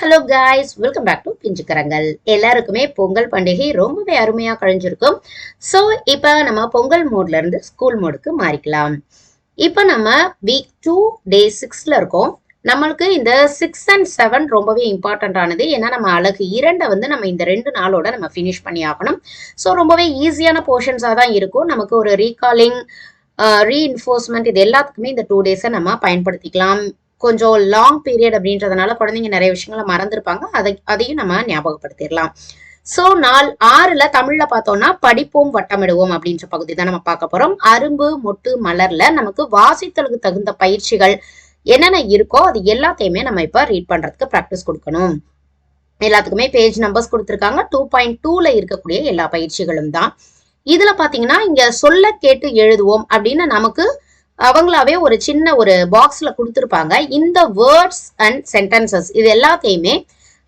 Hello guys welcome back to பிஞ்சுக்கரங்கள் எல்லாருக்குமே பொங்கல் பண்டிகை ரொம்பவே அருமையா கழிஞ்சிருக்கும். ஸோ இப்போ நம்ம பொங்கல் மோட்ல இருந்து ஸ்கூல் மோடுக்கு மாறிக்கலாம். இப்போ நம்ம வீக் டூ டே சிக்ஸ்ல இருக்கோம். நம்மளுக்கு இந்த சிக்ஸ் அண்ட் செவன் ரொம்பவே இம்பார்ட்டன்ட் ஆனது. ஏன்னா நம்ம அழகு இரண்டை வந்து நம்ம இந்த ரெண்டு நாளோட நம்ம ஃபினிஷ் பண்ணி ஆகணும். ஸோ ரொம்பவே ஈஸியான போர்ஷன்ஸாக தான் இருக்கும். நமக்கு ஒரு ரீகாலிங் ரீஇன்ஃபோர்ஸ்மெண்ட் இது எல்லாத்துக்குமே இந்த டூ டேஸை நம்ம பயன்படுத்திக்கலாம். கொஞ்சம் லாங் பீரியட் அப்படின்றதுனால குழந்தைங்க நிறைய விஷயங்களை மறந்துருப்பாங்க. அதை அதையும் நம்ம ஞாபகப்படுத்திடலாம். ஸோ நாள் ஆறுல தமிழ்ல பார்த்தோம்னா படிப்போம் வட்டமிடுவோம் அப்படின்ற பகுதி தான் நம்ம பார்க்க போறோம். அரும்பு மொட்டு மலர்ல நமக்கு வாசித்தலுக்கு தகுந்த பயிற்சிகள் என்னென்ன இருக்கோ அது எல்லாத்தையுமே நம்ம இப்ப ரீட் பண்றதுக்கு ப்ராக்டிஸ் கொடுக்கணும். எல்லாத்துக்குமே பேஜ் நம்பர்ஸ் கொடுத்துருக்காங்க. டூ பாயிண்ட் டூல இருக்கக்கூடிய எல்லா பயிற்சிகளும் தான். இதுல பாத்தீங்கன்னா இங்க சொல்ல கேட்டு எழுதுவோம் அப்படின்னு நமக்கு அவங்களாவே ஒரு சின்ன ஒரு பாக்ஸ்ல கொடுத்துருப்பாங்க. இந்த வேர்ட்ஸ் அண்ட் சென்டென்சஸ் இது எல்லாத்தையுமே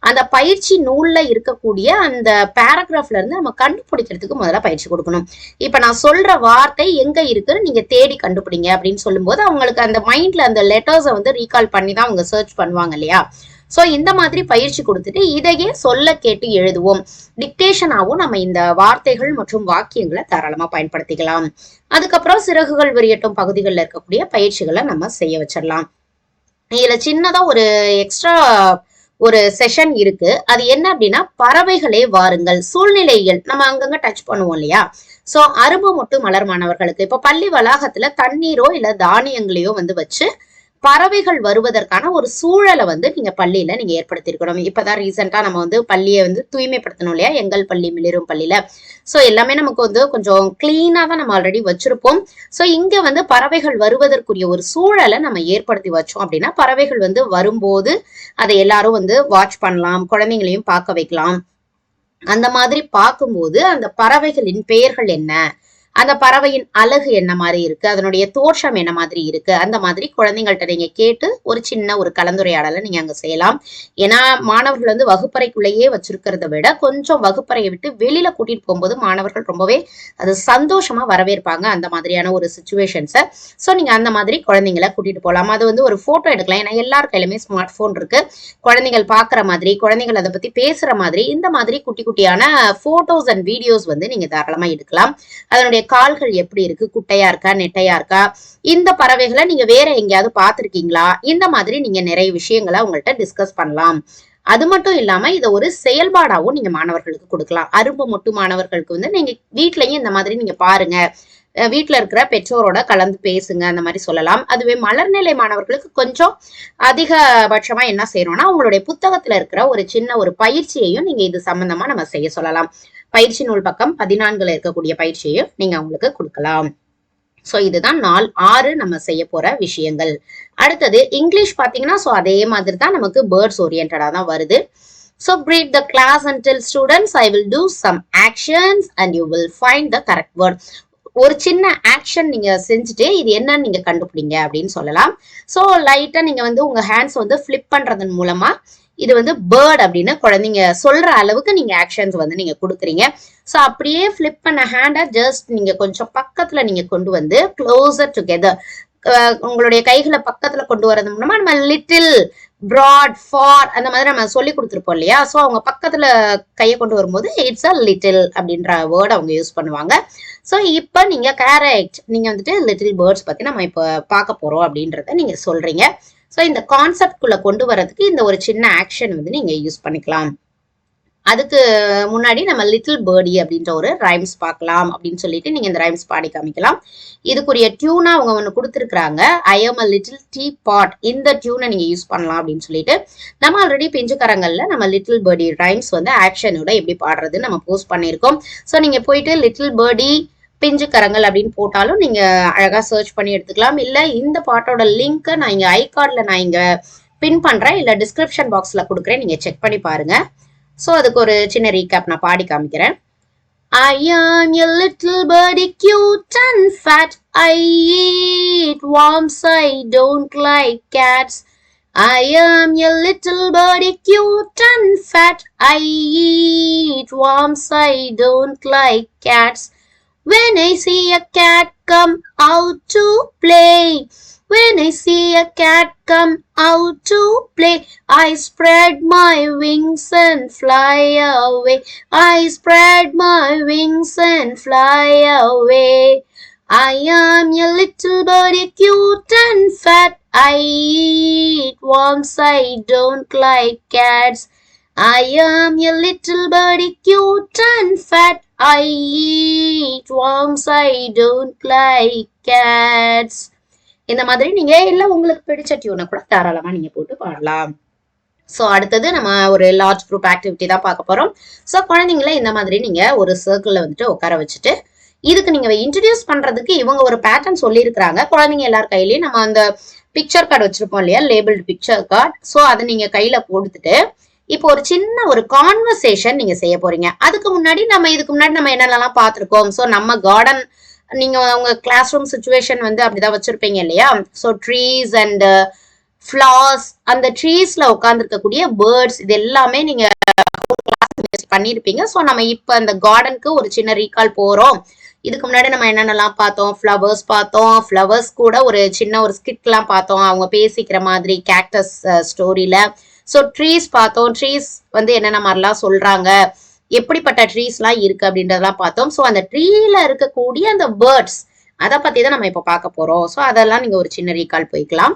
அந்த பயிற்சி நூல்ல இருக்கக்கூடிய அந்த பேராகிராஃப்ல இருந்து நம்ம கண்டுபிடிக்கிறதுக்கு முதல்ல பயிற்சி கொடுக்கணும். இப்ப நான் சொல்ற வார்த்தை எங்க இருக்குன்னு நீங்க தேடி கண்டுபிடிங்க அப்படின்னு சொல்லும்போது அவங்களுக்கு அந்த மைண்ட்ல அந்த லெட்டர்ஸை வந்து ரீகால் பண்ணி தான் அவங்க சர்ச் பண்ணுவாங்க இல்லையா? ஸோ இந்த மாதிரி பயிற்சி கொடுத்துட்டு இதையே சொல்ல கேட்டு எழுதுவோம். டிக்டேஷனாகவும் நம்ம இந்த வார்த்தைகள் மற்றும் வாக்கியங்களை தாராளமாக பயன்படுத்திக்கலாம். அதுக்கப்புறம் சிறகுகள் விரியட்டும் பகுதிகளில் இருக்கக்கூடிய பயிற்சிகளை நம்ம செய்ய வச்சிடலாம். இதுல சின்னதா ஒரு எக்ஸ்ட்ரா ஒரு செஷன் இருக்கு. அது என்ன அப்படின்னா பறவைகளே வாருங்கள் சூழ்நிலைகள் நம்ம அங்கங்க டச் பண்ணுவோம் இல்லையா? சோ அரும்பு மட்டும் மலர் மாணவர்களுக்கு இப்ப பள்ளி வளாகத்துல தண்ணீரோ இல்ல தானியங்களையோ வந்து வச்சு பறவைகள் வருவதற்கான ஒரு சூழலை வந்து நீங்க பள்ளியில நீங்க ஏற்படுத்தியிருக்கணும். இப்பதான் ரீசெண்டா நம்ம வந்து பள்ளியை வந்து தூய்மைப்படுத்தணும் இல்லையா? எங்கள் பள்ளி மிளிரும் பள்ளியில. சோ எல்லாமே நமக்கு வந்து கொஞ்சம் கிளீனா தான் நம்ம ஆல்ரெடி வச்சிருப்போம். சோ இங்க வந்து பறவைகள் வருவதற்குரிய ஒரு சூழலை நம்ம ஏற்படுத்தி வச்சோம் அப்படின்னா பறவைகள் வந்து வரும்போது அதை எல்லாரும் வந்து வாட்ச் பண்ணலாம் குழந்தைங்களையும் பார்க்க வைக்கலாம். அந்த மாதிரி பார்க்கும்போது அந்த பறவைகளின் பெயர்கள் என்ன? அந்த பறவையின் அழகு என்ன மாதிரி இருக்கு? அதனுடைய தோற்றம் என்ன மாதிரி இருக்கு? அந்த மாதிரி குழந்தைங்கள்ட்ட நீங்க கேட்டு ஒரு சின்ன ஒரு கலந்துரையாடலை நீங்க அங்க செய்யலாம். ஏன்னா மாணவர்கள் வந்து வகுப்பறைக்குள்ளேயே வச்சிருக்கிறத விட கொஞ்சம் வகுப்பறையை விட்டு வெளியில கூட்டிட்டு போகும்போது மாணவர்கள் ரொம்பவே அது சந்தோஷமா வரவேற்பாங்க அந்த மாதிரியான ஒரு சுச்சுவேஷன்ஸை ஸோ நீங்க அந்த மாதிரி குழந்தைங்களை கூட்டிட்டு போகலாம். அது வந்து ஒரு போட்டோ எடுக்கலாம். ஏன்னா எல்லார் கையிலுமே ஸ்மார்ட் போன் இருக்கு. குழந்தைகள் பாக்குற மாதிரி குழந்தைகள் அதை பத்தி பேசுற மாதிரி இந்த மாதிரி குட்டி குட்டியான போட்டோஸ் அண்ட் வீடியோஸ் வந்து நீங்க தாராளமா எடுக்கலாம். அதனுடைய கால்கள் எப்படி இருக்கு? குட்டையா இருக்கா? நெட்டையா இருக்கா? இந்த பறவைகளை நீங்க வேற எங்கேயாவது பார்த்திருக்கீங்களா? இந்த மாதிரி நீங்க நிறைய விஷயங்களை உங்கள்கிட்ட டிஸ்கஸ் பண்ணலாம். அது மட்டும் இல்லாம இதை ஒரு செயல்பாடாவும் நீங்க மாணவர்களுக்கு கொடுக்கலாம். அரும்பு மொட்டு மாணவர்களுக்கு வந்து நீங்க வீட்லயும் இந்த மாதிரி நீங்க பாருங்க. வீட்டில் இருக்கிற பெற்றோரோட கலந்து பேசுங்க அந்த மாதிரி சொல்லலாம். அதுவே மலர்நிலை மாணவர்களுக்கு கொஞ்சம் அதிகபட்சமா என்ன செய்யணும்னா உங்களுடைய புத்தகத்துல இருக்கிற ஒரு சின்ன ஒரு பயிற்சியையும் நீங்க இது சம்பந்தமா நம்ம செய்ய சொல்லலாம். பயிற்சி நூல் பக்கம் பதினான்குல இருக்கக்கூடிய பயிற்சியையும் நீங்க அவங்களுக்கு கொடுக்கலாம். ஸோ இதுதான் நாள் ஆறு நம்ம செய்ய போற விஷயங்கள். அடுத்தது இங்கிலீஷ் பார்த்தீங்கன்னா ஸோ அதே மாதிரி தான் நமக்கு பேர்ட்ஸ் ஓரியன்டா தான் வருது. So greet the class and students I will do some actions and you will find the correct word ஒரு சின்ன ஆக்ஷன் நீங்க செஞ்சுட்டு இது என்னன்னு நீங்க கண்டுபிடிங்க அப்படின்னு சொல்லலாம். ஸோ லைட்டா நீங்க வந்து உங்க ஹேண்ட்ஸ் வந்து ஃபிளிப் பண்றதன் மூலமா இது வந்து பேர்ட் அப்படின்னு குழந்தைங்க சொல்ற அளவுக்கு நீங்க ஆக்ஷன்ஸ் வந்து நீங்க கொடுக்குறீங்க. ஸோ அப்படியே ஃபிளிப் பண்ண ஹேண்டை ஜஸ்ட் நீங்க கொஞ்சம் பக்கத்துல நீங்க கொண்டு வந்து க்ளோசர் டுகெதர் உங்களுடைய கைகளை பக்கத்துல கொண்டு வரது மூலமா நம்ம லிட்டில் ப்ராட் ஃபார் அந்த மாதிரி நம்ம சொல்லி கொடுத்துருப்போம் இல்லையா? ஸோ அவங்க பக்கத்துல கையை கொண்டு வரும்போது இட்ஸ் அ லிட்டில் அப்படின்ற வேர்ட் அவங்க யூஸ் பண்ணுவாங்க. ஸோ இப்போ நீங்க கேரட் நீங்க வந்துட்டு லிட்டில் பேர்ட்ஸ் பத்தி நம்ம இப்போ பார்க்க போறோம் அப்படின்றத நீங்க சொல்றீங்க. ஸோ இந்த கான்செப்ட்குள்ளே கொண்டு வரதுக்கு இந்த ஒரு சின்ன ஆக்ஷன் வந்து நீங்கள் யூஸ் பண்ணிக்கலாம். அதுக்கு முன்னாடி நம்ம லிட்டில் பேர்டி அப்படின்ற ஒரு ரைம்ஸ் பார்க்கலாம் அப்படின்னு சொல்லிட்டு நீங்கள் இந்த ரைம்ஸ் பாடி காமிக்கலாம். இதுக்குரிய டியூனா அவங்க ஒன்று கொடுத்துருக்குறாங்க. I am a little teapot இந்த டியூனை நீங்கள் யூஸ் பண்ணலாம் அப்படின்னு சொல்லிட்டு நம்ம ஆல்ரெடி பிஞ்சுக்காரங்களில் நம்ம லிட்டில் பேர்டி ரைம்ஸ் வந்து ஆக்ஷனோட எப்படி பாடுறது நம்ம போஸ்ட் பண்ணியிருக்கோம். ஸோ நீங்கள் போயிட்டு லிட்டில் பேர்டி பிஞ்சு கரங்கள் அப்படின்னு போட்டாலும் நீங்க அழகா சர்ச் பண்ணி எடுத்துக்கலாம் இல்ல இந்த பாட்டோட லிங்க்கை நான் இங்க ஐ கார்டில் நான் இங்க பின் பண்றேன் இல்ல டிஸ்கிரிப்ஷன் பாக்ஸ்ல கொடுக்குறேன் நீங்க செக் பண்ணி பாருங்க ஸோ அதுக்கு ஒரு சின்ன ரீகேப் நான் பாடி காமிக்கிறேன் I am a little birdie cute and fat. I eat worms, I don't like cats. I am a little birdie cute and fat. I eat worms, I don't like cats. When I see a cat come out to play, When I see a cat come out to play, I spread my wings and fly away. I spread my wings and fly away. I am a little birdie, cute and fat. I eat worms, I don't like cats. I am a little birdie, cute and fat. I eat worms, I don't like cats. இந்த மாதிரி நீங்க இல்ல உங்களுக்கு பிடிச்ச டியூனை கூட தாராளமா நீங்க போட்டு பாடலாம். ஸோ அடுத்தது நம்ம ஒரு லார்ஜ் குரூப் ஆக்டிவிட்டி தான் பார்க்க போறோம். ஸோ குழந்தைங்கள இந்த மாதிரி நீங்க ஒரு சர்க்கிள்ல வந்துட்டு உட்கார வச்சுட்டு இதுக்கு நீங்க இன்ட்ரடியூஸ் பண்றதுக்கு இவங்க ஒரு பேட்டர்ன் சொல்லியிருக்கிறாங்க. குழந்தைங்க எல்லார் கையிலயும் நம்ம அந்த பிக்சர் கார்டு வச்சிருப்போம் இல்லையா? லேபிள்டு பிக்சர் கார்டு ஸோ அதை நீங்க கையில கொடுத்துட்டு இப்போ ஒரு சின்ன ஒரு கான்வர்சேஷன் நீங்க செய்ய போறீங்க. அதுக்கு முன்னாடி நம்ம இதுக்கு முன்னாடி நம்ம என்னென்னலாம் பார்த்துருக்கோம்? ஸோ நம்ம கார்டன் நீங்க உங்க கிளாஸ் ரூம் சுச்சுவேஷன் வந்து அப்படிதான் வச்சிருப்பீங்க இல்லையா? ஸோ ட்ரீஸ் அண்ட் ஃப்ளார்ஸ் அந்த ட்ரீஸ்ல உட்காந்துருக்கக்கூடிய பேர்ட்ஸ் இது எல்லாமே நீங்க பண்ணியிருப்பீங்க ஸோ நம்ம இப்போ அந்த கார்டனுக்கு ஒரு சின்ன ரீகால் போறோம். இதுக்கு முன்னாடி நம்ம என்னென்னலாம் பார்த்தோம்? ஃப்ளவர்ஸ் பார்த்தோம். ஃப்ளவர்ஸ் கூட ஒரு சின்ன ஒரு ஸ்கிட்லாம் பார்த்தோம். அவங்க பேசிக்கிற மாதிரி கேக்டஸ் ஸ்டோரியில uh, ஸோ ட்ரீஸ் பார்த்தோம். ட்ரீஸ் வந்து என்னென்ன மாதிரிலாம் சொல்றாங்க? எப்படிப்பட்ட ட்ரீஸ்லாம் இருக்கு அப்படின்றதெல்லாம் பார்த்தோம். ஸோ அந்த ட்ரீல இருக்கக்கூடிய அந்த பேர்ட்ஸ் அதை பத்தி தான் நம்ம இப்போ பார்க்க போறோம். ஸோ அதெல்லாம் நீங்க ஒரு சின்ன ரீகால் போய்க்கலாம்.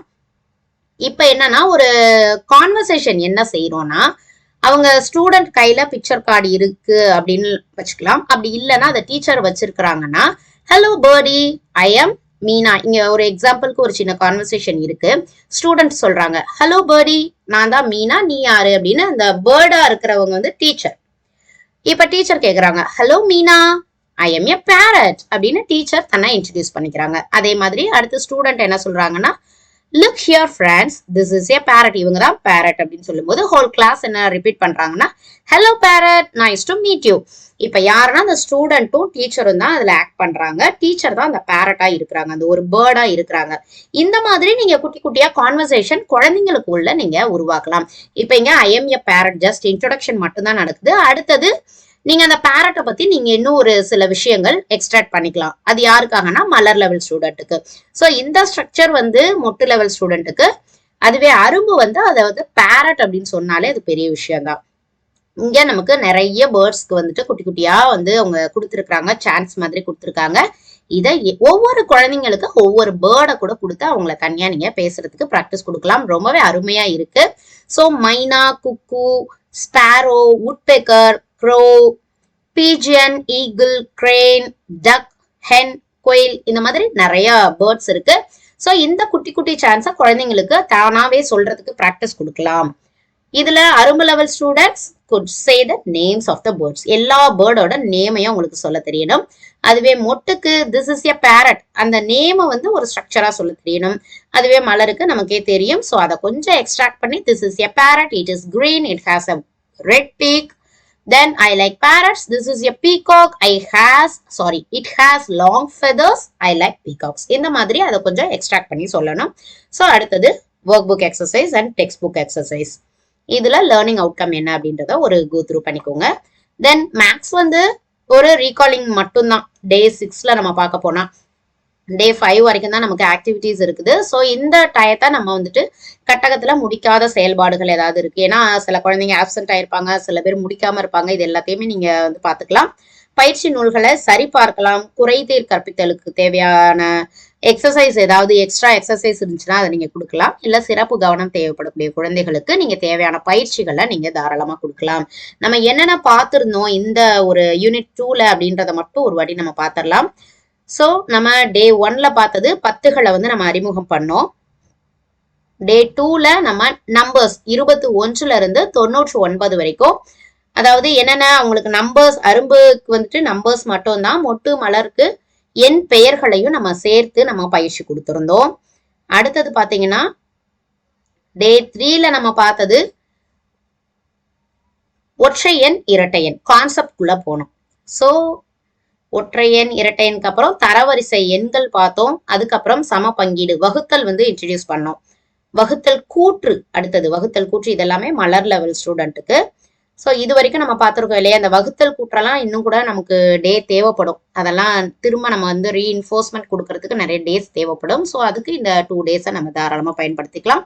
இப்போ என்னன்னா ஒரு கான்வர்சேஷன் என்ன செய்யறோம்னா அவங்க ஸ்டூடெண்ட் கையில பிக்சர் கார்டு இருக்கு அப்படின்னு வச்சுக்கலாம். அப்படி இல்லைன்னா அதை teacher வச்சிருக்கிறாங்கன்னா hello birdie I am Meena இங்க ஒரு எக்ஸாம்பிளுக்கு ஒரு சின்ன கான்வர்சேஷன் இருக்கு. ஸ்டூடெண்ட் சொல்றாங்க ஹலோ பேர்டி நான் தான் மீனா நீ யாரு அப்படின்னு அந்த பேர்டா இருக்கிறவங்க வந்து டீச்சர் இப்ப டீச்சர் கேக்குறாங்க hello Meena I am a parrot அப்படின்னு டீச்சர் தன்னை இன்ட்ரடியூஸ் பண்ணிக்கிறாங்க. அதே மாதிரி அடுத்து ஸ்டூடெண்ட் என்ன சொல்றாங்கன்னா look here friends this is a parrot இவங்க தான் பேரட் அப்படின்னு சொல்லும்போது ஹோல் கிளாஸ் என்ன ரிப்பீட் பண்றாங்கன்னா hello parrot nice to meet you இப்ப யாருன்னா அந்த ஸ்டூடெண்ட்டும் டீச்சரும் தான் அதுல ஆக்ட் பண்றாங்க. டீச்சர் தான் அந்த பேரட்டா இருக்கிறாங்க. அந்த ஒரு பேர்டா இருக்கிறாங்க. இந்த மாதிரி நீங்க குட்டி குட்டியா கான்வர்சேஷன் குழந்தைங்களுக்குள்ள நீங்க உருவாக்கலாம். இப்ப இங்க I am a parrot just introduction மட்டும்தான் நடக்குது. அடுத்தது நீங்க அந்த பேரட்டை பத்தி நீங்க இன்னும் ஒரு சில விஷயங்கள் எக்ஸ்ட்ராக்ட் பண்ணிக்கலாம். அது யாருக்காகனா மலர் லெவல் ஸ்டூடெண்ட்டுக்கு ஸோ இந்த ஸ்ட்ரக்சர் வந்து மொட்டு லெவல் ஸ்டூடெண்ட்டுக்கு அதுவே அரும்பு வந்து அதை வந்து பேரட் அப்படின்னு சொன்னாலே அது பெரிய விஷயம் தான் இங்க நமக்கு நிறைய பேர்ட்ஸ்க்கு வந்துட்டு குட்டி குட்டியா வந்து அவங்க கொடுத்துருக்காங்க சான்ஸ் மாதிரி கொடுத்துருக்காங்க. இதை எ- ஒவ்வொரு குழந்தைங்களுக்கு ஒவ்வொரு பேர்டை கூட கொடுத்து அவங்கள தனியா நீங்க பேசுறதுக்கு ப்ராக்டிஸ் கொடுக்கலாம். ரொம்பவே அருமையா இருக்கு. So myna cuckoo sparrow woodpecker crow pigeon eagle crane duck hen koel இந்த மாதிரி நிறைய பேர்ட்ஸ் இருக்கு. ஸோ இந்த குட்டி குட்டி சான்ஸை குழந்தைங்களுக்கு தானாவே சொல்றதுக்கு ப்ராக்டிஸ் கொடுக்கலாம். இதுல அரும்பு level students good say the names of the birds எல்லா பேர்டோட நேமையும் உங்களுக்கு சொல்ல தெரியணும். அதுவே மொட்டுக்கு திஸ் இஸ் எ பேரட் அந்த நேமை வந்து ஒரு ஸ்ட்ரக்சரா சொல்ல தெரியணும். அதுவே மலருக்கு நமக்கே தெரியும். ஸோ அதை கொஞ்சம் எக்ஸ்ட்ராக்ட் பண்ணி this is a parrot it is green it has a red beak Then I like parrots. This is a peacock. I has sorry, it has long feathers. I like peacocks. இந்த மாதிரி அதை கொஞ்சம் extract பண்ணி சொல்லணும் so அடுத்தது workbook exercise and textbook exercise இதுல learning outcome என்ன அப்படின்றத ஒரு கோ த்ரூ பண்ணிக்கோங்க தென் மேக்ஸ் வந்து ஒரு ரீகாலிங் மட்டும்தான் டே சிக்ஸ்ல நம்ம பார்க்க போனா டே ஃபைவ் வரைக்கும் தான் நமக்கு ஆக்டிவிட்டிஸ் இருக்குது. ஸோ இந்த டயத்தை நம்ம வந்துட்டு கட்டகத்துல முடிக்காத செயல்பாடுகள் ஏதாவது இருக்கு. ஏன்னா சில குழந்தைங்க ஆப்சென்ட் ஆயிருப்பாங்க சில பேர் முடிக்காமல் இருப்பாங்க. இது எல்லாத்தையுமே நீங்க வந்து பார்த்துக்கலாம் பயிற்சி நூல்களை சரி பார்க்கலாம் குறைதீர் கற்பித்தலுக்கு தேவையான எக்ஸசைஸ் ஏதாவது எக்ஸ்ட்ரா எக்ஸசைஸ் இருந்துச்சுன்னா அதை நீங்கள் கொடுக்கலாம். இல்லை சிறப்பு கவனம் தேவைப்படக்கூடிய குழந்தைகளுக்கு நீங்கள் தேவையான பயிற்சிகளை நீங்கள் தாராளமாக கொடுக்கலாம். நம்ம என்னென்ன பார்த்துருந்தோம் இந்த ஒரு யூனிட் டூவில் அப்படின்றத மட்டும் ஒரு வாட்டி நம்ம பார்த்துடலாம். ஸோ நம்ம டே ஒன்ல பார்த்தது பத்துகளை வந்து நம்ம அறிமுகம் பண்ணோம். டே டூல நம்ம நம்பர்ஸ் இருபத்தி ஒன்றுல இருந்து தொண்ணூற்று ஒன்பது வரைக்கும். அதாவது என்னென்ன அவங்களுக்கு நம்பர்ஸ் அரும்புக்கு வந்துட்டு நம்பர்ஸ் மட்டும்தான் மொட்டு மலருக்கு என் பெயர்களையும் நம்ம சேர்த்து நம்ம பயிற்சி கொடுத்துருந்தோம். அடுத்தது பார்த்தீங்கன்னா டே த்ரீல நம்ம பார்த்தது ஒற்றை எண் இரட்டை எண் கான்செப்ட் குள்ள போனோம். ஸோ ஒற்றை எண் இரட்டை அப்புறம் தரவரிசை எண்கள் பார்த்தோம். அதுக்கப்புறம் சம பங்கீடு வகுத்தல் வந்து இன்ட்ரடியூஸ் பண்ணோம். வகுத்தல் கூற்று அடுத்தது வகுத்தல் கூற்று இதெல்லாமே மலர் லெவல் ஸ்டூடெண்ட்டுக்கு ஸோ இது வரைக்கும் நம்ம பார்த்துருக்கோம் இல்லையா அந்த வகுத்தல் கூற்றெல்லாம் இன்னும் கூட நமக்கு டே தேவைப்படும். அதெல்லாம் திரும்ப நம்ம வந்து ரீஇன்ஃபோர்ஸ்மெண்ட் கொடுக்கறதுக்கு நிறைய டேஸ் தேவைப்படும். ஸோ அதுக்கு இந்த டூ டேஸை நம்ம தாராளமாக பயன்படுத்திக்கலாம்.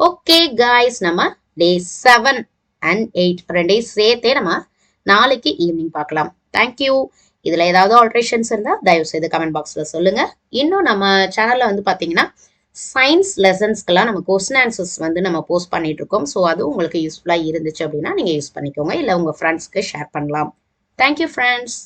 ஓகே காய்ஸ் நம்ம டே செவன் அண்ட் எயிட் ரெண்டு சேர்த்தே நம்ம நாளைக்கு ஈவினிங் பார்க்கலாம். தேங்க்யூ இதில் ஏதாவது ஆல்ட்ரேஷன்ஸ் இருந்தால் தயவு செய்து கமெண்ட் பாக்ஸில் சொல்லுங்கள் இன்னும் நம்ம சேனலில் வந்து பார்த்தீங்கன்னா சயின்ஸ் லெசன்ஸ்க்கெல்லாம் நம்ம கொஸ்டின் ஆன்சர்ஸ் வந்து நம்ம போஸ்ட் பண்ணிட்டு இருக்கோம். ஸோ அது உங்களுக்கு யூஸ்ஃபுல்லாக இருந்துச்சு அப்படின்னா நீங்கள் யூஸ் பண்ணிக்கோங்க. இல்லை உங்கள் ஃப்ரெண்ட்ஸ்க்கு ஷேர் பண்ணலாம். Thank you friends